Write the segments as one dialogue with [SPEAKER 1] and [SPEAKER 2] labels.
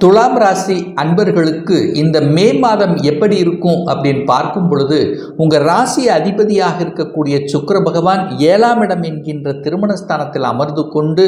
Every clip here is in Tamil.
[SPEAKER 1] துலாம் ராசி அன்பர்களுக்கு இந்த மே மாதம் எப்படி இருக்கும் அப்படின்னு பார்க்கும் பொழுது உங்கள் ராசி அதிபதியாக இருக்கக்கூடிய சுக்கர பகவான் ஏழாம் இடம் என்கின்ற திருமணஸ்தானத்தில் அமர்ந்து கொண்டு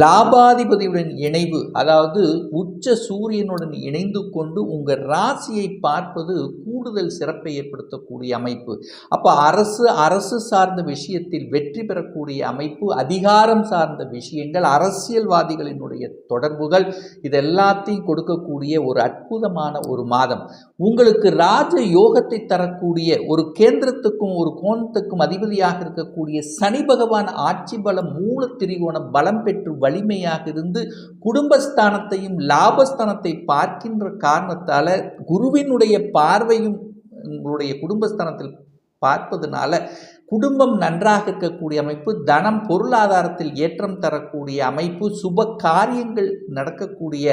[SPEAKER 1] லாபாதிபதியுடன் இணைவு அதாவது உச்ச சூரியனுடன் இணைந்து கொண்டு உங்கள் ராசியை பார்ப்பது கூடுதல் சிறப்பை ஏற்படுத்தக்கூடிய அமைப்பு. அப்போ அரசு அரசு சார்ந்த விஷயத்தில் வெற்றி பெறக்கூடிய அமைப்பு அதிகாரம் சார்ந்த விஷயங்கள் அரசியல்வாதிகளினுடைய தொடர்புகள் இது எல்லாத்தையும் கொடுக்கக்கூடிய ஒரு அற்புதமான ஒரு மாதம். உங்களுக்கு ராஜ யோகத்தை தரக்கூடிய ஒரு கேந்திரத்துக்கும் ஒரு கோணத்துக்கும் அதிபதியாக இருக்கக்கூடிய சனி பகவான் ஆட்சி பலம் மூல திரிகோணம் பலம் பெற்று வலிமையாக இருந்து குடும்பஸ்தானத்தையும் லாபஸ்தானத்தை பார்க்கின்ற காரணத்தால் குருவினுடைய பார்வையும் உங்களுடைய குடும்பஸ்தானத்தில் பார்ப்பதனால குடும்பம் நன்றாக இருக்கக்கூடிய அமைப்பு தனம் பொருளாதாரத்தில் ஏற்றம் தரக்கூடிய அமைப்பு சுப காரியங்கள் நடக்கக்கூடிய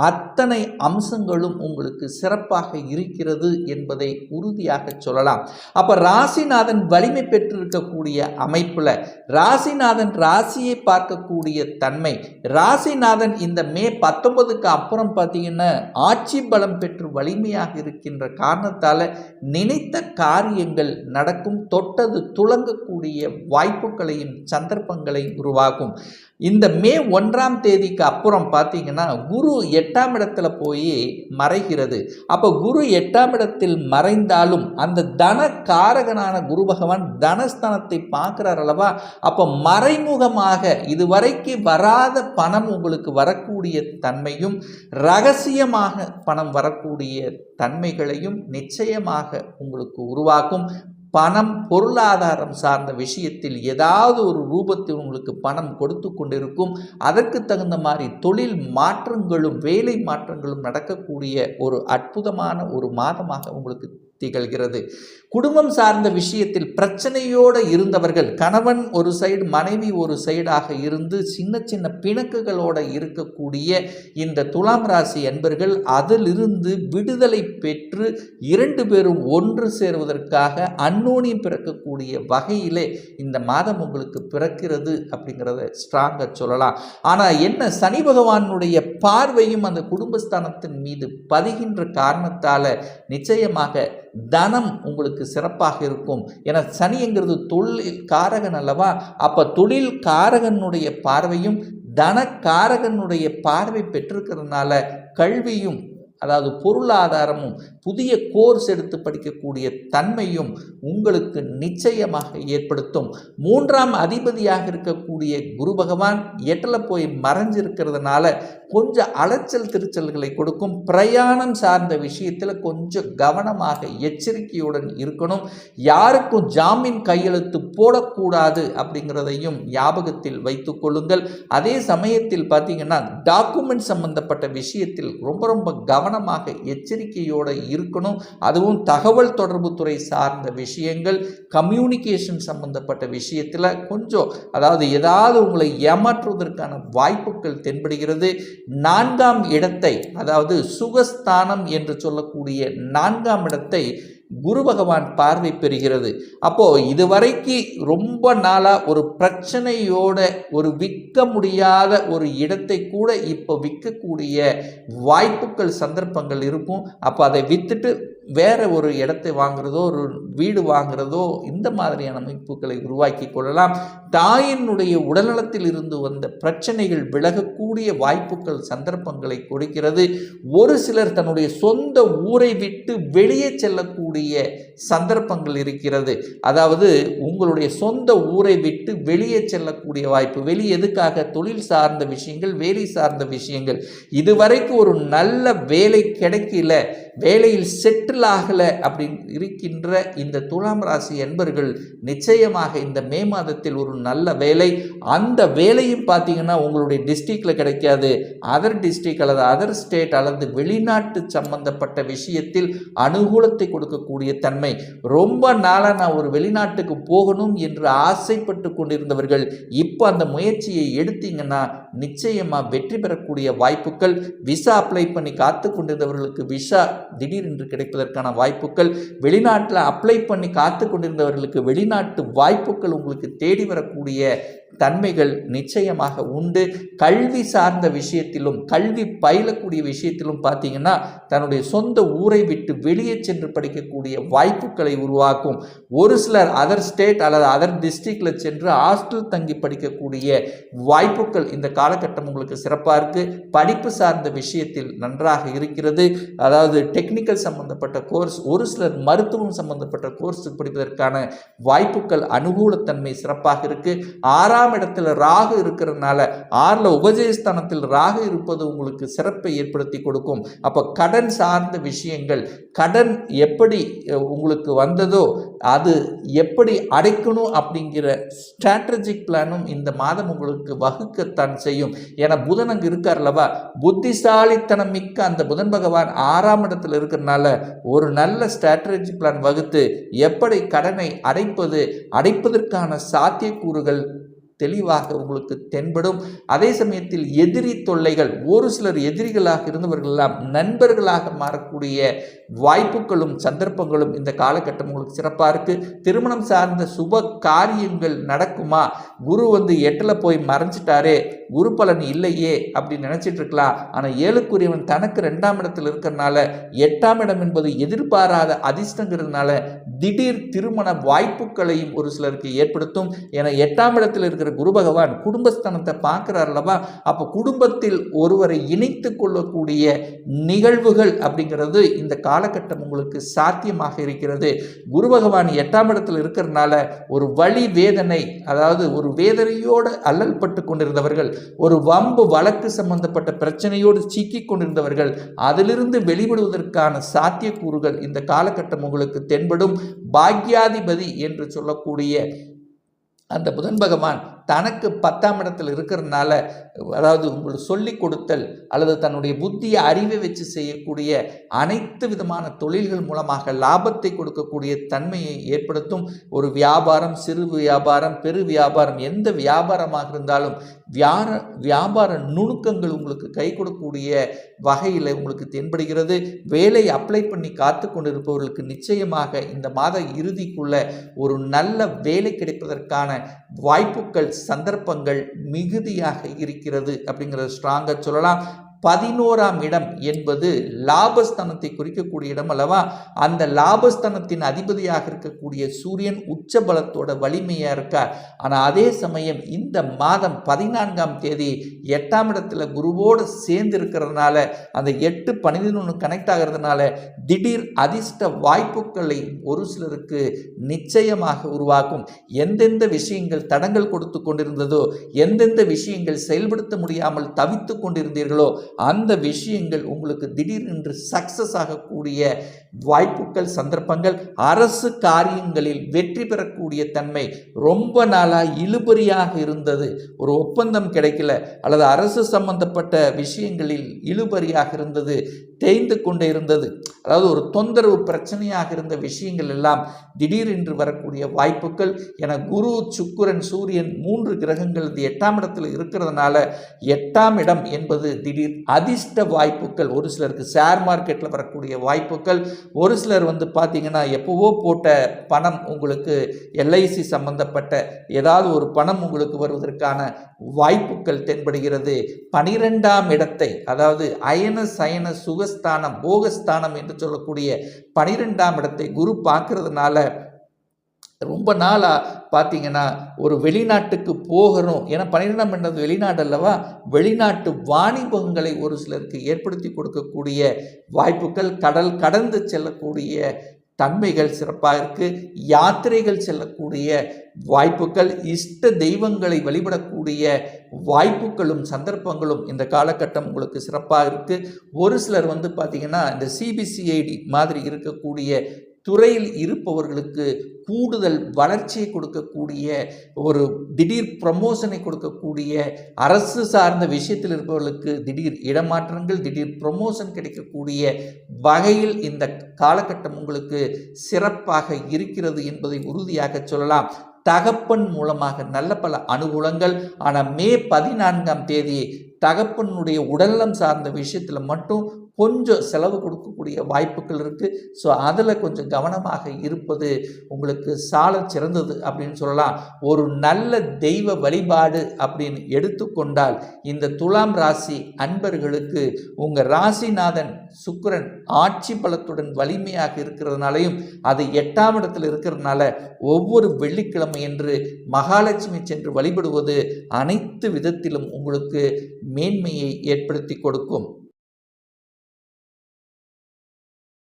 [SPEAKER 1] அத்தனை அம்சங்களும் உங்களுக்கு சிறப்பாக இருக்கிறது என்பதை உறுதியாக சொல்லலாம். அப்போ ராசிநாதன் வலிமை பெற்றிருக்கக்கூடிய அமைப்பில் ராசிநாதன் ராசியை பார்க்கக்கூடிய தன்மை ராசிநாதன் இந்த மே பத்தொன்பதுக்கு அப்புறம் பார்த்தீங்கன்னா ஆட்சி பலம் பெற்று வலிமையாக இருக்கின்ற காரணத்தால் நினைத்த காரியங்கள் நடக்கும் தொட்டது துளங்கக்கூடிய வாய்ப்புகளையும் சந்தர்ப்பங்களையும் உருவாக்கும். இந்த மே ஒன்றாம் தேதிக்கு அப்புறம் பார்த்தீங்கன்னா குரு எட்டாம் இடத்துல போய் மறைகிறது. அப்போ குரு எட்டாம் இடத்தில் மறைந்தாலும் அந்த தன காரகனான குரு பகவான் தனஸ்தானத்தை பார்க்குறார் அல்லவா? அப்போ மறைமுகமாக இதுவரைக்கு வராத பணம் உங்களுக்கு வரக்கூடிய தன்மையும் ரகசியமாக பணம் வரக்கூடிய தன்மைகளையும் நிச்சயமாக உங்களுக்கு உருவாக்கும். பணம் பொருளாதாரம் சார்ந்த விஷயத்தில் ஏதாவது ஒரு ரூபத்தில் உங்களுக்கு பணம் கொடுத்து கொண்டிருக்கும். அதற்கு தகுந்த மாதிரி தொழில் மாற்றங்களும் வேலை மாற்றங்களும் நடக்கக்கூடிய ஒரு அற்புதமான ஒரு மாதமாக உங்களுக்கு திகழ்கிறது. குடும்பம் சார்ந்த விஷயத்தில் பிரச்சனையோடு இருந்தவர்கள் கணவன் ஒரு சைடு மனைவி ஒரு சைடாக இருந்து சின்ன சின்ன பிணக்குகளோடு இருக்கக்கூடிய இந்த துலாம் ராசி என்பர்கள் அதிலிருந்து விடுதலை பெற்று இரண்டு பேரும் ஒன்று சேருவதற்காக அன்னோனியம் பிறக்கக்கூடிய வகையிலே இந்த மாதம் உங்களுக்கு பிறக்கிறது அப்படிங்கிறத ஸ்ட்ராங்காக சொல்லலாம். ஆனால் என்ன? சனி பகவானுடைய பார்வையும் அந்த குடும்பஸ்தானத்தின் மீது பதிகின்ற காரணத்தால் நிச்சயமாக தனம் உங்களுக்கு சிறப்பாக இருக்கும். ஏன்னா சனிங்கிறது தொழில் காரகன் அல்லவா? அப்போ தொழில் காரகனுடைய பார்வையும் தனக்காரகனுடைய பார்வை பெற்றிருக்கிறதுனால கல்வியும் அதாவது பொருளாதாரமும் புதிய கோர்ஸ் எடுத்து படிக்கக்கூடிய தன்மையும் உங்களுக்கு நிச்சயமாக ஏற்படுத்தும். மூன்றாம் அதிபதியாக இருக்கக்கூடிய குரு பகவான் எட்டில் போய் மறைஞ்சிருக்கிறதுனால கொஞ்சம் அலைச்சல் திருச்சல்களை கொடுக்கும். பிரயாணம் சார்ந்த விஷயத்தில் கொஞ்சம் கவனமாக எச்சரிக்கையுடன் இருக்கணும். யாருக்கும் ஜாமீன் கையெழுத்து போடக்கூடாது அப்படிங்கிறதையும் ஞாபகத்தில் வைத்து கொள்ளுங்கள். அதே சமயத்தில் பார்த்தீங்கன்னா டாக்குமெண்ட் சம்பந்தப்பட்ட விஷயத்தில் ரொம்ப ரொம்ப கவனமாக எச்சரிக்கையோடு இருக்கணும். அதுவும் தகவல் தொடர்பு துறை சார்ந்த விஷயங்கள் கம்யூனிகேஷன் சம்பந்தப்பட்ட விஷயத்தில் கொஞ்சம் அதாவது ஏதாவது உங்களை ஏமாற்றுவதற்கான வாய்ப்புகள் தென்படுகிறது. நான்காம் இடத்தை அதாவது சுகஸ்தானம் என்று சொல்லக்கூடிய நான்காம் இடத்தை குரு பகவான் பார்வை பெறுகிறது. அப்போது இதுவரைக்கு ரொம்ப நாளாக ஒரு பிரச்சனையோட ஒரு விற்க முடியாத ஒரு இடத்தை கூட இப்போ விற்கக்கூடிய வாய்ப்புகள் சந்தர்ப்பங்கள் இருக்கும். அப்போ அதை விற்றுட்டு வேற ஒரு இடத்தை வாங்குறதோ ஒரு வீடு வாங்குறதோ இந்த மாதிரியான அமைப்புகளை உருவாக்கி கொள்ளலாம். தாயினுடைய உடல்நலத்தில் இருந்து வந்த பிரச்சனைகள் விலகக்கூடிய வாய்ப்புகள் சந்தர்ப்பங்களை கொடுக்கிறது. ஒரு சிலர் தன்னுடைய சொந்த ஊரை விட்டு வெளியே செல்லக்கூடிய சந்தர்ப்பங்கள் இருக்கிறது. அதாவது உங்களுடைய சொந்த ஊரை விட்டு வெளியே செல்லக்கூடிய வாய்ப்பு வெளியே எதுக்காக? தொழில் சார்ந்த விஷயங்கள் வேலை சார்ந்த விஷயங்கள். இதுவரைக்கும் ஒரு நல்ல வேலை கிடைக்கல. வேலையில் செட்டில் ஆகலை அப்படின்னு இருக்கின்ற இந்த துலாம் ராசி என்பர்கள் நிச்சயமாக இந்த மே மாதத்தில் ஒரு நல்ல வேலை. அந்த வேலையும் பார்த்தீங்கன்னா உங்களுடைய டிஸ்ட்ரிக்டில் கிடைக்காது. அதர் டிஸ்ட்ரிக் அல்லது அதர் ஸ்டேட் அல்லது வெளிநாட்டு சம்பந்தப்பட்ட விஷயத்தில் அனுகூலத்தை கொடுக்கக்கூடிய தன்மை. ரொம்ப நாளாக நான் ஒரு வெளிநாட்டுக்கு போகணும் என்று ஆசைப்பட்டு கொண்டிருந்தவர்கள் இப்போ அந்த முயற்சியை எடுத்தீங்கன்னா நிச்சயமாக வெற்றி பெறக்கூடிய வாய்ப்புகள். விசா அப்ளை பண்ணி காத்து கொண்டிருந்தவர்களுக்கு விசா திடீரென்று கிடைப்பதற்கான வாய்ப்புகள் வெளிநாட்டில் அப்ளை பண்ணி காத்து கொண்டிருந்தவர்களுக்கு வெளிநாட்டு வாய்ப்புகள் உங்களுக்கு தேடி வரக்கூடிய தன்மைகள் நிச்சயமாக உண்டு. கல்வி சார்ந்த விஷயத்திலும் கல்வி பயிலக்கூடிய விஷயத்திலும் பார்த்தீங்கன்னா தன்னுடைய சொந்த ஊரை விட்டு வெளியே சென்று படிக்கக்கூடிய வாய்ப்புகளை உருவாக்கும். ஒரு சிலர் அதர் ஸ்டேட் அல்லது அதர் டிஸ்ட்ரிக்டில் சென்று ஹாஸ்டல் தங்கி படிக்கக்கூடிய வாய்ப்புகள் இந்த காலகட்டம் உங்களுக்கு சிறப்பாக இருக்குது படிப்பு சார்ந்த விஷயத்தில் நன்றாக இருக்கிறது. அதாவது டெக்னிக்கல் சம்பந்தப்பட்ட கோர்ஸ் ஒரு சிலர் மருத்துவம் சம்பந்தப்பட்ட கோர்ஸ் படிப்பதற்கான வாய்ப்புகள் அனுகூலத்தன்மை சிறப்பாக இருக்குது ஆறாம் இடத்துல ராகு இருக்கிறதுனால ஆறில் உபஜயஸ்தானத்தில் ராகு இருப்பது உங்களுக்கு சிறப்பை ஏற்படுத்தி கொடுக்கும். அப்போ கடன் சார்ந்த விஷயங்கள் கடன் எப்படி உங்களுக்கு வந்ததோ அது எப்படி அடைக்கணும் அப்படிங்கிற ஸ்ட்ராட்டஜிக் பிளானும் இந்த மாதம் உங்களுக்கு வகுக்கத்தான் செய்யும். ஏன்னா புதன் அங்கு இருக்கார் அல்லவா? புத்திசாலித்தனம் மிக்க அந்த புதன் பகவான் ஆறாம் இடத்துல இருக்கிறனால ஒரு நல்ல ஸ்ட்ராட்டஜி பிளான் வகுத்து எப்படி கடனை அடைப்பது அடைப்பதற்கான சாத்தியக்கூறுகள் தெளிவாக உங்களுக்கு தென்படும். அதே சமயத்தில் எதிரி தொல்லைகள் ஒரு சிலர் எதிரிகளாக இருந்தவர்கள் எல்லாம் நண்பர்களாக மாறக்கூடிய வாய்ப்புகளும் சந்தர்ப்பங்களும் இந்த காலகட்டம் உங்களுக்கு சிறப்பாக இருக்குது திருமணம் சார்ந்த சுப காரியங்கள் நடக்குமா? குரு வந்து எட்டில் போய் மறைஞ்சிட்டாரே குரு பலன் இல்லையே அப்படின்னு நினச்சிட்டு இருக்கலாம். ஆனால் ஏழுக்குரியவன் தனக்கு ரெண்டாம் இடத்தில் இருக்கிறனால எட்டாம் இடம் என்பது எதிர்பாராத அதிர்ஷ்டங்கிறதுனால திடீர் திருமண வாய்ப்புகளையும் ஒரு சிலருக்கு ஏற்படுத்தும். என எட்டாம் இடத்தில் இருக்கிற குரு பகவான் குடும்பஸ்தானத்தை பார்க்கிறார் அல்லவா? அப்போ குடும்பத்தில் ஒருவரை இணைத்து கொள்ளக்கூடிய நிகழ்வுகள் அப்படிங்கிறது இந்த காலகட்டம் உங்களுக்கு சாத்தியமாக இருக்கிறது. குரு பகவான் எட்டாம் இடத்தில் இருக்கிறதுனால ஒரு வழி வேதனை அதாவது ஒரு வேதனையோடு அல்லல் பட்டு கொண்டிருந்தவர்கள் ஒரு வம்பு வழக்கு சம்பந்தப்பட்ட பிரச்சனையோடு சிக்கிக் கொண்டிருந்தவர்கள் அதிலிருந்து வெளிவிடுவதற்கான சாத்தியக்கூறுகள் இந்த காலகட்டம் உங்களுக்கு தென்படும். பாக்யாதிபதி என்று சொல்லக்கூடிய அந்த புதன் பகவான் தனக்கு பத்தாம் இடத்தில் இருக்கிறதுனால அதாவது உங்களுக்கு சொல்லிக் கொடுத்தல் அல்லது தன்னுடைய புத்தியை அறிவை வச்சு செய்யக்கூடிய அனைத்து விதமான தொழில்கள் மூலமாக லாபத்தை கொடுக்கக்கூடிய தன்மையை ஏற்படுத்தும். ஒரு வியாபாரம் சிறு வியாபாரம் பெரு வியாபாரம் எந்த வியாபாரமாக இருந்தாலும் வியார வியாபார நுணுக்கங்கள் உங்களுக்கு கை கொடுக்கக்கூடிய வகையில் உங்களுக்கு தென்படுகிறது. வேலை அப்ளை பண்ணி காத்து கொண்டிருப்பவர்களுக்கு நிச்சயமாக இந்த மாத இறுதிக்குள்ள ஒரு நல்ல வேலை கிடைப்பதற்கான வாய்ப்புகள் சந்தர்ப்பங்கள் மிகுதியாக இருக்கிறது அப்படிங்கிறத ஸ்ட்ராங்காக சொல்லலாம். பதினோராம் இடம் என்பது லாபஸ்தானத்தை குறிக்கக்கூடிய இடம் அல்லவா? அந்த லாபஸ்தானத்தின் அதிபதியாக இருக்கக்கூடிய சூரியன் உச்ச பலத்தோட வலிமையாக இருக்கார். ஆனால் அதே சமயம் இந்த மாதம் பதினான்காம் தேதி எட்டாம் இடத்துல குருவோடு சேர்ந்து இருக்கிறதுனால அந்த எட்டு பன்னிரெண்டு கனெக்ட் ஆகிறதுனால திடீர் அதிர்ஷ்ட வாய்ப்புகளை ஒரு சிலருக்கு நிச்சயமாக உருவாக்கும். எந்தெந்த விஷயங்கள் தடங்கள் கொடுத்து கொண்டிருந்ததோ எந்தெந்த விஷயங்கள் செயல்படுத்த முடியாமல் தவித்து கொண்டிருந்தீர்களோ அந்த விஷயங்கள் உங்களுக்கு திடீரென்று சக்சஸ் ஆகக்கூடிய வாய்ப்புகள் சந்தர்ப்பங்கள் அரசு காரியங்களில் வெற்றி பெறக்கூடிய தன்மை ரொம்ப நாளாக இழுபறியாக இருந்தது. ஒரு ஒப்பந்தம் கிடைக்கல அல்லது அரசு சம்பந்தப்பட்ட விஷயங்களில் இழுபறியாக இருந்தது தேய்ந்து கொண்டே இருந்தது. அதாவது ஒரு தொந்தரவு பிரச்சனையாக இருந்த விஷயங்கள் எல்லாம் திடீரென்று வரக்கூடிய வாய்ப்புகள். என குரு சுக்கிரன் சூரியன் மூன்று கிரகங்கள் எட்டாம் இடத்தில் இருக்கிறதுனால எட்டாம் இடம் என்பது திடீர் அதிர்ஷ்ட வாய்ப்புகள். ஒரு சிலருக்கு ஷேர் மார்க்கெட்டில் வரக்கூடிய வாய்ப்புகள். ஒரு சிலர் வந்து பார்த்திங்கன்னா எப்போவோ போட்ட பணம் உங்களுக்கு எல்ஐசி சம்பந்தப்பட்ட ஏதாவது ஒரு பணம் உங்களுக்கு வருவதற்கான வாய்ப்புகள் தென்படுகிறது. பனிரெண்டாம் இடத்தை அதாவது அயன சயன சுகஸ்தானம் போகஸ்தானம் என்று சொல்லக்கூடிய பனிரெண்டாம் இடத்தை குரு பார்க்கறதுனால ரொம்ப நாளாக பார்த்தீங்கன்னா ஒரு வெளிநாட்டுக்கு போகணும். ஏன்னா பன்னிரெண்டாம் என்றது வெளிநாடு அல்லவா? வெளிநாட்டு வாணிபங்களை ஒரு சிலருக்கு ஏற்படுத்தி கொடுக்கக்கூடிய வாய்ப்புகள் கடல் கடந்து செல்லக்கூடிய தன்மைகள் சிறப்பாக இருக்குது யாத்திரைகள் செல்லக்கூடிய வாய்ப்புகள் இஷ்ட தெய்வங்களை வழிபடக்கூடிய வாய்ப்புகளும் சந்தர்ப்பங்களும் இந்த காலகட்டம் உங்களுக்கு சிறப்பாக இருக்குது ஒரு சிலர் வந்து பார்த்திங்கன்னா இந்த சிபிசிஐடி மாதிரி இருக்கக்கூடிய துறையில் இருப்பவர்களுக்கு கூடுதல் வளர்ச்சியை கொடுக்கக்கூடிய ஒரு திடீர் ப்ரமோஷனை கொடுக்கக்கூடிய அரசு சார்ந்த விஷயத்தில் இருப்பவர்களுக்கு திடீர் இடமாற்றங்கள் திடீர் ப்ரமோஷன் கிடைக்கக்கூடிய வகையில் இந்த காலகட்டம் உங்களுக்கு சிறப்பாக இருக்கிறது என்பதை உறுதியாக சொல்லலாம். தகப்பன் மூலமாக நல்ல பல அனுகூலங்கள். ஆனால் மே பதினான்காம் தேதி தகப்பனுடைய உடல்நலம் சார்ந்த விஷயத்தில் மட்டும் கொஞ்சம் செலவு கொடுக்கக்கூடிய வாய்ப்புகள் இருக்குது ஸோ அதில் கொஞ்சம் கவனமாக இருப்பது உங்களுக்கு சால சிறந்தது அப்படின்னு சொல்லலாம். ஒரு நல்ல தெய்வ வழிபாடு அப்படின்னு எடுத்துக்கொண்டால் இந்த துலாம் ராசி அன்பர்களுக்கு உங்கள் ராசிநாதன் சுக்கிரன் ஆட்சி பலத்துடன் வலிமையாக இருக்கிறதுனாலையும் அது எட்டாம் இடத்தில் இருக்கிறதுனால ஒவ்வொரு வெள்ளிக்கிழமை என்று மகாலட்சுமி சென்று வழிபடுவது அனைத்து விதத்திலும் உங்களுக்கு மேன்மையை ஏற்படுத்தி கொடுக்கும்.